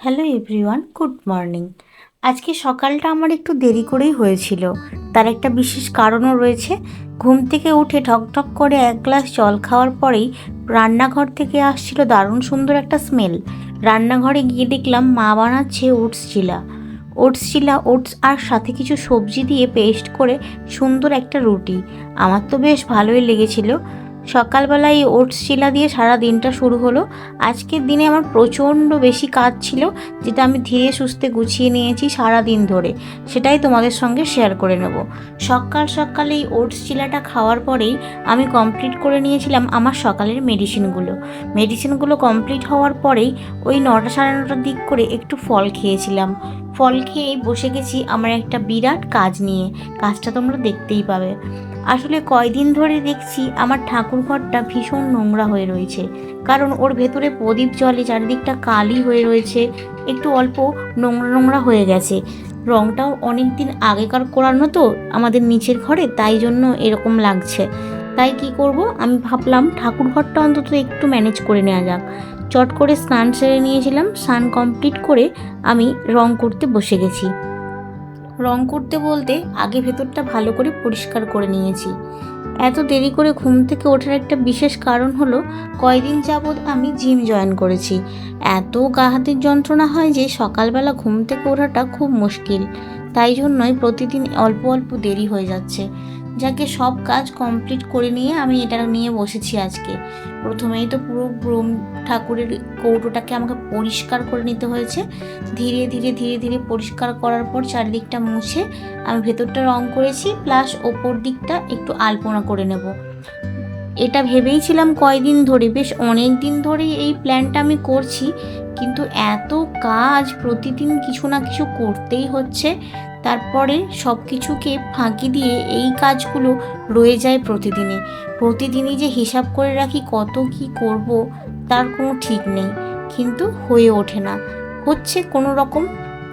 Hello everyone, good morning. আজকে সকালটা আমার একটু দেরি করেই হয়েছিল। তার একটা বিশেষ কারণও রয়েছে। ঘুম থেকে উঠে ঠকঠক করে এক গ্লাস জল খাওয়ার পরেই রান্নাঘর থেকে আসছিল দারুণ সুন্দর একটা স্মেল রান্নাঘরে গিয়ে দেখলাম মা বানাচ্ছে oats chilla. Oats chilla, oats আর সাথে কিছু সবজি দিয়ে পেস্ট করে সুন্দর একটা রুটি। আমার তো বেশ ভালোই লেগেছিল। সকালবেলায় এই ওটস শিলা দিয়ে সারা দিনটা শুরু হলো। আজকের দিনে আমার প্রচণ্ড বেশি কাজ ছিল, যেটা আমি ধীরে সুস্থে গুছিয়ে নিয়েছি সারা দিন ধরে। সেটাই তোমাদের সঙ্গে শেয়ার করে নেব। সকাল সকালে এই ওটস শিলাটা খাওয়ার পরেই আমি কমপ্লিট করে নিয়েছিলাম আমার সকালের মেডিসিনগুলো মেডিসিনগুলো কমপ্লিট হওয়ার পরেই ওই নটা সাড়ে নটার দিক করে একটু ফল খেয়েছিলাম। ফল খেয়েই বসে গেছি আমার একটা বিরাট কাজ নিয়ে। কাজটা তোমরা দেখতেই পাবে। আসলে কয়দিন ধরে দেখছি আমার ঠাকুর ঘরটা ভীষণ নোংরা হয়ে রয়েছে। কারণ ওর ভেতরে প্রদীপ জলে, চারিদিকটা কালি হয়ে রয়েছে। একটু অল্প নোংরা নোংরা হয়ে গেছে। রংটাও অনেক দিন আগেকার করানো তো আমাদের নিচের ঘরে, তাই জন্য এরকম লাগছে। তাই কি করব? আমি ভাবলাম ঠাকুর ঘরটা অন্তত একটু ম্যানেজ করে নেওয়া যাক। চট করে স্নান সেরে নিয়েছিলাম, স্নান কমপ্লিট করে আমি রং করতে বসে গেছি। রং করতে বলতে আগে ভেতরটা ভালো করে পরিষ্কার করে নিয়েছি। এত দেরি করে ঘুম থেকে ওঠার একটা বিশেষ কারণ হলো, কয়দিন যাবৎ আমি জিম জয়েন করেছি। এত গা হাতের যন্ত্রণা হয় যে সকালবেলা ঘুম থেকে ওঠাটা খুব মুশকিল। তাই জন্যই প্রতিদিন অল্প অল্প দেরি হয়ে যাচ্ছে। যাকে সব কাজ কমপ্লিট করে নিয়ে আমি এটা নিয়ে বসেছি আজকে। প্রথমেই তো পুরো ব্রহ্ম ঠাকুরের কৌটোটাকে আমাকে পরিষ্কার করে নিতে হয়েছে। ধীরে ধীরে ধীরে ধীরে পরিষ্কার করার পর চারিদিকটা মুছে আমি ভেতরটা রং করেছি প্লাস ওপর দিকটা একটু আলপনা করে নেব। এটা ভেবেই ছিলাম কয়দিন ধরে, বেশ অনেক দিন ধরেই এই প্ল্যানটা আমি করছি, কিন্তু এত কাজ প্রতিদিন কিছু না কিছু করতেই হচ্ছে। তারপরে সব কিছুকে ফাঁকি দিয়ে এই কাজগুলো রয়ে যায় প্রতিদিনে প্রতিদিনই যে হিসাব করে রাখি কত কি করব তার কোনো ঠিক নেই। কিন্তু হয়ে ওঠে না। হচ্ছে কোনো রকম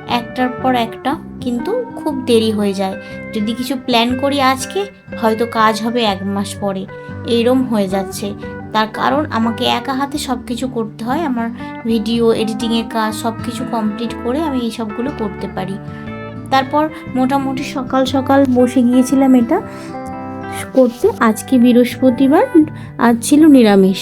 একটার পর একটা কিন্তু খুব দেরি হয়ে যায়। যদি কিছু প্ল্যান করি আজকে, হয়তো কাজ হবে এক মাস পরে। এইরম হয়ে যাচ্ছে। তার কারণ আমাকে একা হাতে সব কিছু করতে হয়। আমার ভিডিও এডিটিংয়ের কাজ সব কিছু কমপ্লিট করে আমি এই সবগুলো করতে পারি। তারপর মোটামুটি সকাল সকাল বসে গিয়েছিলাম এটা করতে। আজকে বৃহস্পতিবার, আজ ছিল নিরামিষ।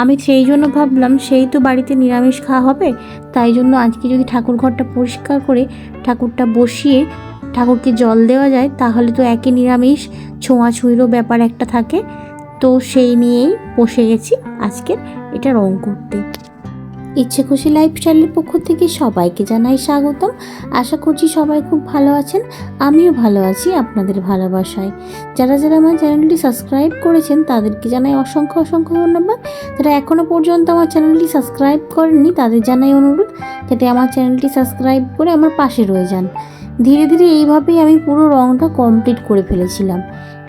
আমি সেই জন্য ভাবলাম, সেই তো বাড়িতে নিরামিষ খাওয়া হবে, তাই জন্য আজকে যদি ঠাকুর ঘরটা পরিষ্কার করে ঠাকুরটা বসিয়ে ঠাকুরকে জল দেওয়া যায়, তাহলে তো একই নিরামিষ ছোঁয়াছুঁইরও ব্যাপার একটা থাকে। তো সেই নিয়েই বসে গেছি আজকের এটা রং করতে। ইচ্ছে খুশি লাইফস্টাইলের পক্ষ থেকে সবাইকে জানাই স্বাগতম আশা করছি সবাই খুব ভালো আছেন, আমিও ভালো আছি আপনাদের ভালোবাসায়। যারা যারা আমার চ্যানেলটি সাবস্ক্রাইব করেছেন, তাদেরকে জানাই অসংখ্য অসংখ্য ধন্যবাদ। যারা এখনও পর্যন্ত আমার চ্যানেলটি সাবস্ক্রাইব করেননি, তাদের জানাই অনুরোধ, যাতে আমার চ্যানেলটি সাবস্ক্রাইব করে আমার পাশে রয়ে যান। ধীরে ধীরে এইভাবেই আমি পুরো রঙটা কমপ্লিট করে ফেলেছিলাম।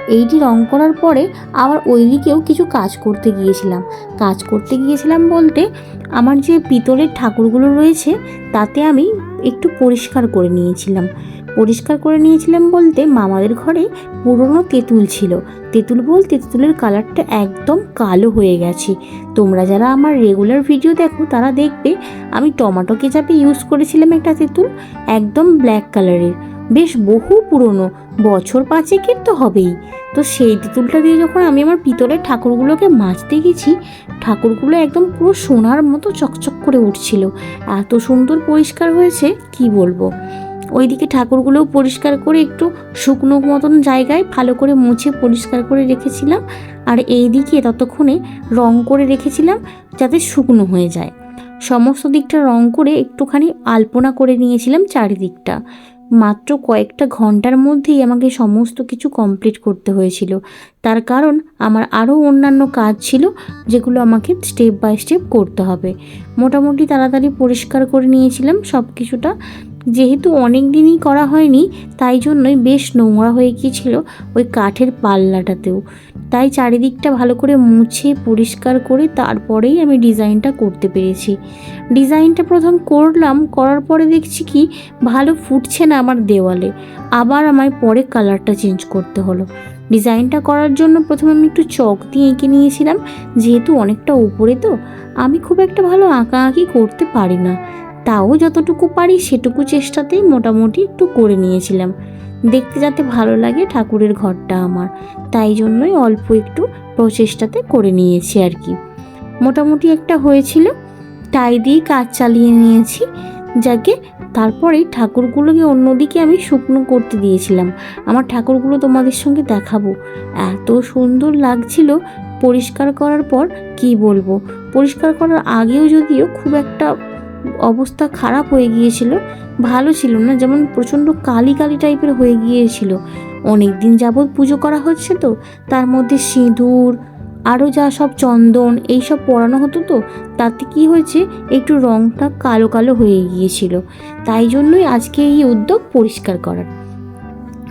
এইটি রং করার পরে আবার ওই দিকেও কিছু কাজ করতে গিয়েছিলাম। কাজ করতে গিয়েছিলাম বলতে আমার যে পিতলের ঠাকুরগুলো রয়েছে, তাতে আমি একটু পরিষ্কার করে নিয়েছিলাম। পরিষ্কার করে নিয়েছিলাম বলতে মামাদের ঘরে পুরনো তেঁতুল ছিল। তেঁতুল বলতে তেঁতুলের কালারটা একদম কালো হয়ে গেছে। তোমরা যারা আমার রেগুলার ভিডিও দেখো, তারা দেখবে আমি টমেটো কেচাপে ইউজ করেছিলাম একটা তেঁতুল, একদম ব্ল্যাক কালারের বেশ বহু পুরনো, বছর পাঁচেকের তো হবেই। তো সেই তেঁতুলটা দিয়ে যখন আমি আমার পিতলের ঠাকুরগুলোকে মাজতে গেছি, ঠাকুরগুলো একদম পুরো সোনার মতো চকচক করে উঠছিল। এত সুন্দর পরিষ্কার হয়েছে, কি বলব? ওইদিকে ঠাকুরগুলোও পরিষ্কার করে একটু শুকনো মতন জায়গায় ভালো করে মুছে পরিষ্কার করে রেখেছিলাম। আর এই দিকে ততক্ষণে রং করে রেখেছিলাম যাতে শুকনো হয়ে যায়। সমস্ত দিকটা রং করে একটুখানি আলপনা করে নিয়েছিলাম চারিদিকটা। মাত্র কয়েকটা ঘণ্টার মধ্যেই আমাকে সমস্ত কিছু কমপ্লিট করতে হয়েছিল। তার কারণ আমার আরও অন্যান্য কাজ ছিল, যেগুলো আমাকে স্টেপ বাই স্টেপ করতে হবে। মোটামুটি তাড়াতাড়ি পরিষ্কার করে নিয়েছিলাম সব কিছুটা যেহেতু অনেক দিনই করা হয়নি, তাই জন্যই বেশ নোংরা হয়ে গিয়েছিল ওই কাঠের পাল্লাটাতেও। তাই চারিদিকটা ভালো করে মুছে, পরিষ্কার করে তারপরেই আমি ডিজাইনটা করতে পেরেছি। ডিজাইনটা প্রথম করলাম, করার পরে দেখছি কি ভালো ফুটছে না আমার দেওয়ালে। আবার আমায় পরে কালারটা চেঞ্জ করতে হলো। ডিজাইনটা করার জন্য প্রথমে আমি একটু চক দিয়ে এঁকে নিয়েছিলাম, যেহেতু অনেকটা উপরে তো, আমি খুব একটা ভালো আঁকা আঁকি করতে পারি না। তাও যতটুকু পারি সেটুকু চেষ্টাতেই মোটামুটি একটু করে নিয়েছিলাম। দেখতে যাতে ভালো লাগে ঠাকুরের ঘরটা আমার। তাই জন্যই অল্প একটু প্রচেষ্টাতে করে নিয়েছি আর কি। মোটামুটি একটা হয়েছিল, তাই দিয়েই কাজ চালিয়ে নিয়েছি। যাকে তারপরে ঠাকুরগুলোকে অন্যদিকে আমি শুকনো করতে দিয়েছিলাম। আমার ঠাকুরগুলো তোমাদের সঙ্গে দেখাবো। এত সুন্দর লাগছিল পরিষ্কার করার পর কি বলব? পরিষ্কার করার আগেও যদিও খুব একটা অবস্থা খারাপ হয়ে গিয়েছিল, ভালো ছিল না, যেমন প্রচণ্ড কালি কালি টাইপের হয়ে গিয়েছিল। অনেক দিন যাবৎ পুজো করা হচ্ছে তো, তার মধ্যে সিঁদুর আরও যা সব চন্দন এই সব পরানো হতো তো, তাতে কি হয়েছে, একটু রঙটা কালো কালো হয়ে গিয়েছিল। তাই জন্যই আজকে এই উদ্যোগ পরিষ্কার করার।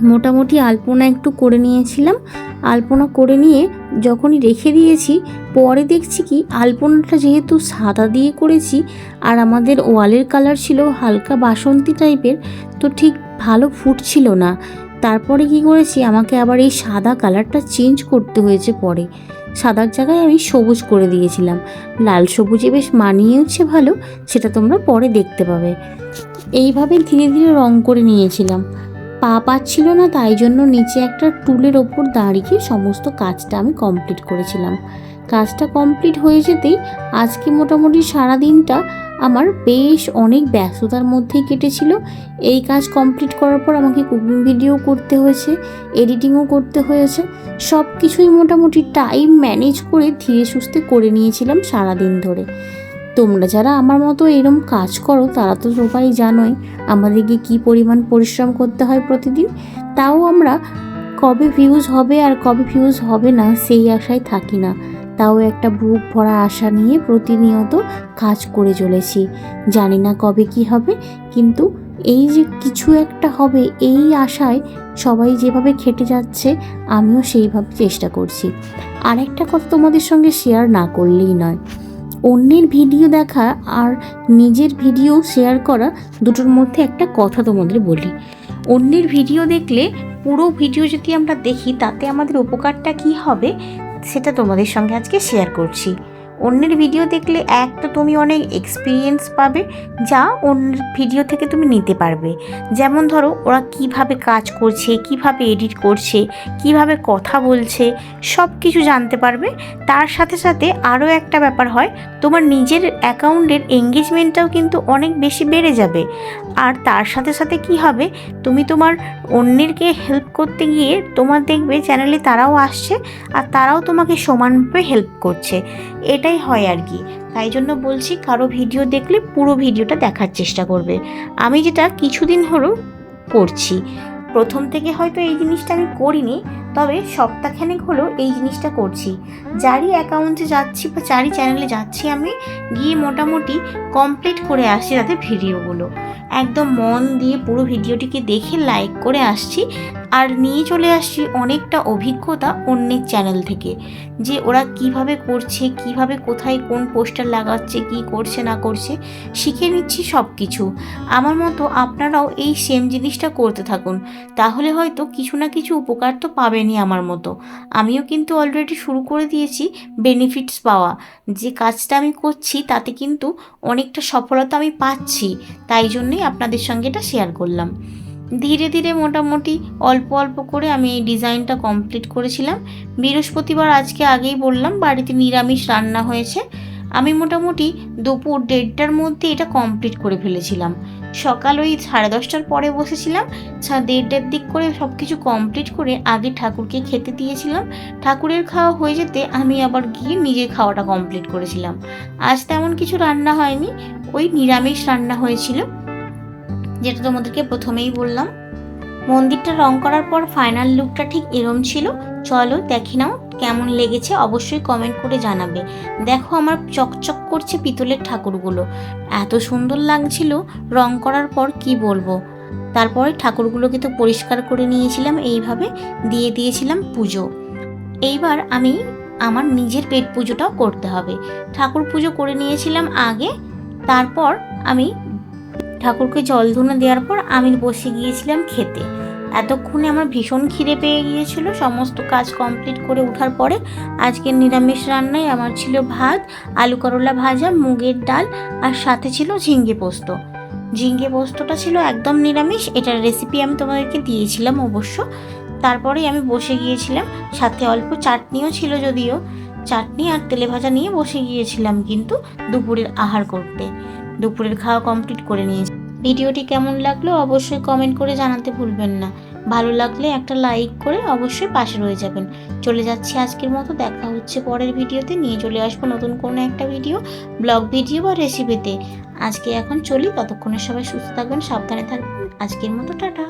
মোটামুটি আলপনা একটু করে নিয়েছিলাম। আলপনা করে নিয়ে যখনই রেখে দিয়েছি, পরে দেখছি কি আলপনাটা যেহেতু সাদা দিয়ে করেছি আর আমাদের ওয়ালের কালার ছিল হালকা বাসন্তী টাইপের, তো ঠিক ভালো ফুটছিল না। তারপরে কি করেছি, আমাকে আবার এই সাদা কালারটা চেঞ্জ করতে হয়েছে পরে। সাদার জায়গায় আমি সবুজ করে দিয়েছিলাম। লাল সবুজে বেশ মানিয়েছে ভালো, সেটা তোমরা পরে দেখতে পাবে। এইভাবে ধীরে ধীরে রং করে নিয়েছিলাম। পা পাচ্ছিল না, তাই জন্য নিচে একটা টুলের ওপর দাঁড়িয়ে সমস্ত কাজটা আমি কমপ্লিট করেছিলাম। কাজটা কমপ্লিট হয়ে যেতেই আজকে মোটামুটি সারা দিনটা আমার বেশ অনেক ব্যস্ততার মধ্যেই কেটেছিল। এই কাজ কমপ্লিট করার পর আমাকে কুকিং ভিডিও করতে হয়েছে, এডিটিংও করতে হয়েছে। সব কিছুই মোটামুটি টাইম ম্যানেজ করে ধীরে সুস্থে করে নিয়েছিলাম সারা দিন ধরে। তোমরা যারা আমার মতো এরম কাজ করো, তারা তো সবাই জানোই আমাদেরকে কি পরিমাণ পরিশ্রম করতে হয় প্রতিদিন। তাও আমরা কবে ভিউজ হবে আর কবে ভিউজ হবে না, সেই আশায় থাকি না। তাও একটা বুক ভরা আশা নিয়ে প্রতিনিয়ত কাজ করে চলেছি। জানি না কবে কি হবে, কিন্তু এই যে কিছু একটা হবে, এই আশায় সবাই যেভাবে খেটে যাচ্ছে, আমিও সেইভাবে চেষ্টা করছি। আর একটা কথা তোমাদের সঙ্গে শেয়ার না করলেই নয়। অন্যের ভিডিও দেখা আর নিজের ভিডিও শেয়ার করা দুটোর মধ্যে একটা কথা তোমাদের বলি। অন্যের ভিডিও দেখলে পুরো ভিডিও যদি আমরা দেখি, তাতে আমাদের উপকারটা কি হবে, সেটা তোমাদের সঙ্গে আজকে শেয়ার করছি। অন্যের ভিডিও দেখলে এক তো তুমি অনেক এক্সপিরিয়েন্স পাবে, যা অন্যের ভিডিও থেকে তুমি নিতে পারবে। যেমন ধরো, ওরা কীভাবে কাজ করছে, কীভাবে এডিট করছে, কীভাবে কথা বলছে সব কিছু জানতে পারবে। তার সাথে সাথে আরও একটা ব্যাপার হয়, তোমার নিজের অ্যাকাউন্টের এঙ্গেজমেন্টটাও কিন্তু অনেক বেশি বেড়ে যাবে। আর তার সাথে সাথে কি হবে, তুমি তোমার অন্যেরকে হেল্প করতে গিয়ে তোমার দেখবে চ্যানেলে তারাও আসছে, আর তারাও তোমাকে সমানভাবে হেল্প করছে। এটাই হয় আর কি। তাই জন্য বলছি কারও ভিডিও দেখলে পুরো ভিডিওটা দেখার চেষ্টা করবে। আমি যেটা কিছুদিন হলো করছি। প্রথম থেকে হয়তো এই জিনিসটা আমি করিনি তবে সপ্তাহখানেক হলো এই জিনিসটা করছি। যারই অ্যাকাউন্টে যাচ্ছি বা যারই চ্যানেলে যাচ্ছি আমি, গিয়ে মোটামুটি কমপ্লিট করে আসছি তাদের ভিডিওগুলো একদম মন দিয়ে পুরো ভিডিওটিকে দেখে লাইক করে আসছি, আর নিয়ে চলে আসছি অনেকটা অভিজ্ঞতা অন্যের চ্যানেল থেকে। যে ওরা কীভাবে করছে, কীভাবে কোথায় কোন পোস্টার লাগাচ্ছে, কি করছে, না করছে, শিখে নিচ্ছি সব কিছু আমার মতো আপনারাও এই সেম জিনিসটা করতে থাকুন। তাহলে হয়তো কিছু না কিছু উপকার তো পাবেনই আমার মতো। আমিও কিন্তু অলরেডি শুরু করে দিয়েছি বেনিফিটস পাওয়া। যে কাজটা আমি করছি, তাতে কিন্তু অনেকটা সফলতা আমি পাচ্ছি। তাই জন্যই আপনাদের সঙ্গে এটা শেয়ার করলাম। ধীরে ধীরে মোটামুটি অল্প অল্প করে আমি এই ডিজাইনটা কমপ্লিট করেছিলাম। বৃহস্পতিবার আজকে আগেই বললাম, বাড়িতে নিরামিষ রান্না হয়েছে। আমি মোটামুটি দুপুর দেড়টার মধ্যে এটা কমপ্লিট করে ফেলেছিলাম। সকাল ওই সাড়ে দশটার পরে বসেছিলাম। দেড়টার দিক করে সব কিছু কমপ্লিট করে আগে ঠাকুরকে খেতে দিয়েছিলাম। ঠাকুরের খাওয়া হয়ে যেতে আমি আবার গিয়ে নিজের খাওয়াটা কমপ্লিট করেছিলাম। আজ তেমন কিছু রান্না হয়নি, ওই নিরামিষ রান্না হয়েছিল, যেটা তোমাদেরকে প্রথমেই বললাম। মন্দিরটা রং করার পর ফাইনাল লুকটা ঠিক এরম ছিল। চলো দেখে নাও কেমন লেগেছে অবশ্যই কমেন্ট করে জানাবে। দেখো আমার চকচক করছে পিতলের ঠাকুরগুলো। এত সুন্দর লাগছিল রং করার পর কি বলব? তারপরে ঠাকুরগুলোকে তো পরিষ্কার করে নিয়েছিলাম, এইভাবে দিয়ে দিয়েছিলাম পুজো। এইবার আমি আমার নিজের পেট পুজোটাও করতে হবে। ঠাকুর পুজো করে নিয়েছিলাম আগে, তারপর আমি ঠাকুরকে জল ধুনে দেওয়ার পর আমি বসে গিয়েছিলাম খেতে। এতক্ষণে আমার ভীষণ খিদে পেয়ে গিয়েছিল, সমস্ত কাজ কমপ্লিট করে ওঠার পরে আজকে নিরামিষ রান্নায় আমার ছিল ভাত, আলু করলা ভাজা, মুগের ডাল আর সাথে ছিল ঝিঙ্গে পোস্ত। ঝিঙ্গে পোস্তটা ছিল একদম নিরামিষ, এটার রেসিপি আমি তোমাদেরকে দিয়েছিলাম অবশ্য। তারপরেই আমি বসে গিয়েছিলাম, সাথে অল্প চাটনিও ছিল যদিও। চাটনি আর তেলে ভাজা নিয়ে বসে গিয়েছিলাম কিন্তু দুপুরের আহার করতে। দুপুরের খাওয়া কমপ্লিট করে নিয়েছি। ভিডিওটি কেমন লাগল অবশ্যই কমেন্ট করে জানাতে ভুলবেন না। ভালো লাগলে একটা লাইক করে অবশ্যই পাশে রয়ে যাবেন। চলে যাচ্ছি আজকের মতো, দেখা হচ্ছে পরের ভিডিওতে। নিয়ে চলে আসব নতুন কোনো একটা ভিডিও ব্লগ ভিডিও বা রেসিপিতে আজকে এখন চলি, ততক্ষণে সবাই সুস্থ থাকবেন, সাবধানে থাকবেন। আজকের মতো, টাটা।